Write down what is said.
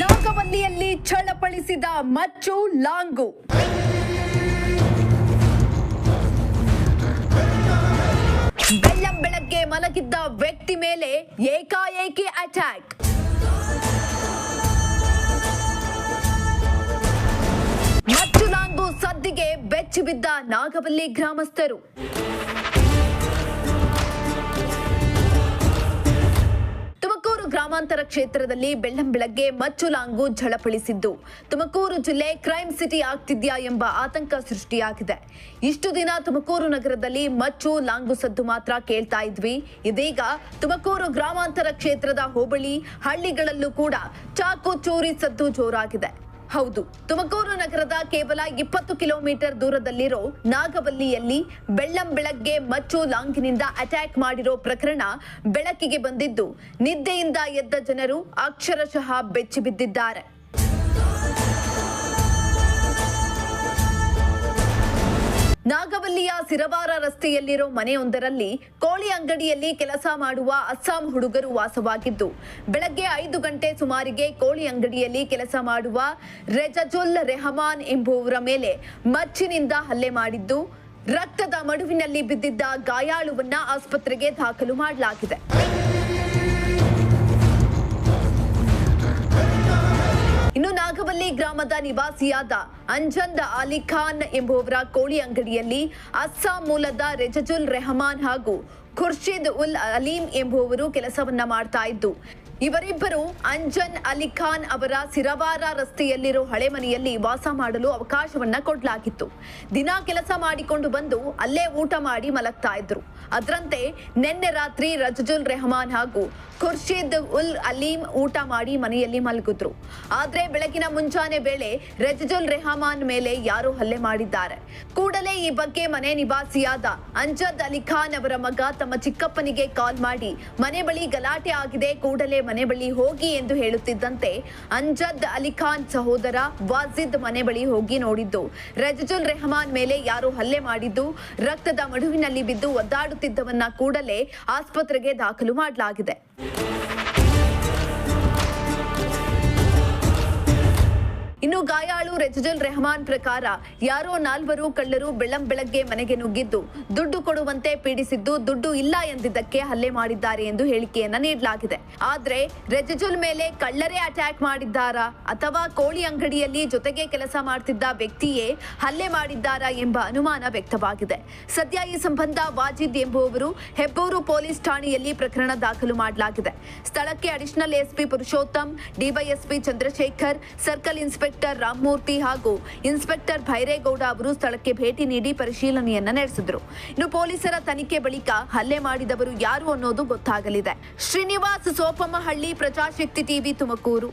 ನಾಗವಲ್ಲಿಯಲ್ಲಿ ಛಳಪಳಿಸಿದ ಮಚ್ಚು ಲಾಂಗು. ಬೆಳ್ಳಂ ಬೆಳಗ್ಗೆ ಮಲಗಿದ್ದ ವ್ಯಕ್ತಿ ಮೇಲೆ ಏಕಾಏಕಿ ಅಟ್ಯಾಕ್ ಮಚ್ಚು ಲಾಂಗು ಸದ್ದಿಗೆ ಬೆಚ್ಚಿಬಿದ್ದ ನಾಗವಲ್ಲಿ ಗ್ರಾಮಸ್ಥರು. ಗ್ರಾಮಾಂತರ ಕ್ಷೇತ್ರದಲ್ಲಿ ಬೆಳ್ಳಂ ಬೆಳಗ್ಗೆ ಮಚ್ಚು ಲಾಂಗು ಝಳಪಳಿಸಿದ್ದು ತುಮಕೂರು ಜಿಲ್ಲೆ ಕ್ರೈಮ್ ಸಿಟಿ ಆಗ್ತಿದ್ಯಾ ಎಂಬ ಆತಂಕ ಸೃಷ್ಟಿಯಾಗಿದೆ. ಇಷ್ಟು ದಿನ ತುಮಕೂರು ನಗರದಲ್ಲಿ ಮಚ್ಚು ಲಾಂಗು ಸದ್ದು ಮಾತ್ರ ಕೇಳ್ತಾ ಇದ್ವಿ. ಇದೀಗ ತುಮಕೂರು ಗ್ರಾಮಾಂತರ ಕ್ಷೇತ್ರದ ಹೋಬಳಿ ಹಳ್ಳಿಗಳಲ್ಲೂ ಕೂಡ ಚಾಕು ಚೋರಿ ಸದ್ದು ಜೋರಾಗಿದೆ. ಹೌದು. ತುಮಕೂರು ನಗರದ ಕೇವಲ ಇಪ್ಪತ್ತು ಕಿಲೋಮೀಟರ್ ದೂರದಲ್ಲಿರೋ ನಾಗವಲ್ಲಿಯಲ್ಲಿ ಬೆಳ್ಳಂ ಬೆಳಗ್ಗೆ ಮಚ್ಚು ಲಾಂಗಿನಿಂದ ಅಟ್ಯಾಕ್ ಮಾಡಿರೋ ಪ್ರಕರಣ ಬೆಳಕಿಗೆ ಬಂದಿದ್ದು. ನಿದ್ದೆಯಿಂದ ಎದ್ದ ಜನರು ಅಕ್ಷರಶಃ ಬೆಚ್ಚಿ ನಾಗವಲ್ಲಿಯ ಸಿರವಾರ ರಸ್ತೆಯಲ್ಲಿರೋ ಮನೆಯೊಂದರಲ್ಲಿ ಕೋಳಿ ಅಂಗಡಿಯಲ್ಲಿ ಕೆಲಸ ಮಾಡುವ ಅಸ್ಸಾಂ ಹುಡುಗರು ವಾಸವಾಗಿದ್ದು, ಬೆಳಗ್ಗೆ ಐದು ಗಂಟೆ ಸುಮಾರಿಗೆ ಕೋಳಿ ಅಂಗಡಿಯಲ್ಲಿ ಕೆಲಸ ಮಾಡುವ ರೆಜಜುಲ್ ರೆಹಮಾನ್ ಎಂಬುವರ ಮೇಲೆ ಮಚ್ಚಿನಿಂದ ಹಲ್ಲೆ ಮಾಡಿದ್ದು, ರಕ್ತದ ಮಡುವಿನಲ್ಲಿ ಬಿದ್ದಿದ್ದ ಗಾಯಾಳುವನ್ನ ಆಸ್ಪತ್ರೆಗೆ ದಾಖಲು ಮಾಡಲಾಗಿದೆ. ಇನ್ನು ನಾಗವಲ್ಲಿ ಗ್ರಾಮದ ನಿವಾಸಿಯಾದ ಅಂಜಂದ್ ಅಲಿ ಖಾನ್ ಎಂಬುವರ ಕೋಳಿ ಅಂಗಡಿಯಲ್ಲಿ ಅಸ್ಸಾಂ ಮೂಲದ ರೆಜಜುಲ್ ರೆಹಮಾನ್ ಹಾಗೂ ಖುರ್ಷಿದ್ ಉಲ್ ಅಲೀಂ ಎಂಬುವವರು ಕೆಲಸವನ್ನ ಮಾಡ್ತಾ ಇದ್ದು ಇವರಿಬ್ಬರು ಅಂಜನ್ ಅಲಿ ಖಾನ್ ಅವರ ಸಿರವಾರ ರಸ್ತೆಯಲ್ಲಿರೋ ಹಳೆ ಮನೆಯಲ್ಲಿ ವಾಸ ಮಾಡಲು ಅವಕಾಶವನ್ನ ಕೊಡಲಾಗಿತ್ತು. ದಿನ ಕೆಲಸ ಮಾಡಿಕೊಂಡು ಬಂದು ಅಲ್ಲೇ ಊಟ ಮಾಡಿ ಮಲಗ್ತಾ ಇದ್ರು. ಅದರಂತೆ ನಿನ್ನೆ ರಾತ್ರಿ ರಜಜುಲ್ ರೆಹಮಾನ್ ಹಾಗೂ ಖುರ್ಷಿದ್ ಉಲ್ ಅಲೀಂ ಊಟ ಮಾಡಿ ಮನೆಯಲ್ಲಿ ಮಲಗಿದ್ರು. ಆದ್ರೆ ಬೆಳಗಿನ ಮುಂಜಾನೆ ವೇಳೆ ರಜಜುಲ್ ರೆಹಮಾನ್ ಮೇಲೆ ಯಾರು ಹಲ್ಲೆ ಮಾಡಿದ್ದಾರೆ. ಕೂಡಲೇ ಈ ಬಗ್ಗೆ ಮನೆ ನಿವಾಸಿಯಾದ ಅಂಜದ್ ಅಲಿ ಖಾನ್ ಅವರ ಮಗ ತಮ್ಮ ಚಿಕ್ಕಪ್ಪನಿಗೆ ಕಾಲ್ ಮಾಡಿ, ಮನೆ ಬಳಿ ಗಲಾಟೆ ಆಗಿದೆ, ಕೂಡಲೇ ಮನೆ ಬಳಿ ಹೋಗಿ ಎಂದು ಹೇಳುತ್ತಿದ್ದಂತೆ ಅಂಜದ್ ಅಲಿಖಾನ್ ಸಹೋದರ ವಾಜಿದ್ ಮನೆ ಬಳಿ ಹೋಗಿ ನೋಡಿದ್ದು. ರಜಜುಲ್ ರೆಹಮಾನ್ ಮೇಲೆ ಯಾರು ಹಲ್ಲೆ ಮಾಡಿದ್ದು, ರಕ್ತದ ಮಡುವಿನಲ್ಲಿ ಬಿದ್ದು ಒದ್ದಾಡುತ್ತಿದ್ದವನ್ನ ಕೂಡಲೇ ಆಸ್ಪತ್ರೆಗೆ ದಾಖಲು ಮಾಡಲಾಗಿದೆ. ಇನ್ನು ಗಾಯಾಳು ರೆಜಲ್ ರೆಹಮಾನ್ ಪ್ರಕಾರ ಯಾರೋ ನಾಲ್ವರು ಕಳ್ಳರು ಬೆಳ್ಳಂ ಬೆಳಗ್ಗೆ ಮನೆಗೆ ನುಗ್ಗಿದ್ದು, ದುಡ್ಡು ಕೊಡುವಂತೆ ಪೀಡಿಸಿದ್ದು ದುಡ್ಡು ಇಲ್ಲ ಎಂದಿದ್ದಕ್ಕೆ ಹಲ್ಲೆ ಮಾಡಿದ್ದಾರೆ ಎಂದು ಹೇಳಿಕೆಯನ್ನ ನೀಡಲಾಗಿದೆ. ಆದ್ರೆ ರೆಜಜುಲ್ ಮೇಲೆ ಕಳ್ಳರೇ ಅಟ್ಯಾಕ್ ಮಾಡಿದ್ದಾರಾ ಅಥವಾ ಕೋಳಿ ಅಂಗಡಿಯಲ್ಲಿ ಜೊತೆಗೆ ಕೆಲಸ ಮಾಡ್ತಿದ್ದ ವ್ಯಕ್ತಿಯೇ ಹಲ್ಲೆ ಮಾಡಿದ್ದಾರಾ ಎಂಬ ಅನುಮಾನ ವ್ಯಕ್ತವಾಗಿದೆ. ಸದ್ಯ ಈ ಸಂಬಂಧ ವಾಜಿದ್ ಎಂಬುವವರು ಹೆಬ್ಬೂರು ಪೊಲೀಸ್ ಠಾಣೆಯಲ್ಲಿ ಪ್ರಕರಣ ದಾಖಲು ಮಾಡಲಾಗಿದೆ. ಸ್ಥಳಕ್ಕೆ additional SP Purushottam, DYSP Chandrashekhar, circle inspector Ramamurthy ಹಾಗೂ ಇನ್ಸ್ಪೆಕ್ಟರ್ ಭೈರೇಗೌಡ ಅವರು ಸ್ಥಳಕ್ಕೆ ಭೇಟಿ ನೀಡಿ ಪರಿಶೀಲನೆಯನ್ನ ನಡೆಸಿದ್ರು. ಇನ್ನು ಪೊಲೀಸರ ತನಿಖೆ ಬಳಿಕ ಹಲ್ಲೆ ಮಾಡಿದವರು ಯಾರು ಅನ್ನೋದು ಗೊತ್ತಾಗಲಿದೆ. ಶ್ರೀನಿವಾಸ್ ಸೋಪಮ್ಮಹಳ್ಳಿ ಪ್ರಜಾಶಕ್ತಿ ಟಿವಿ ತುಮಕೂರು.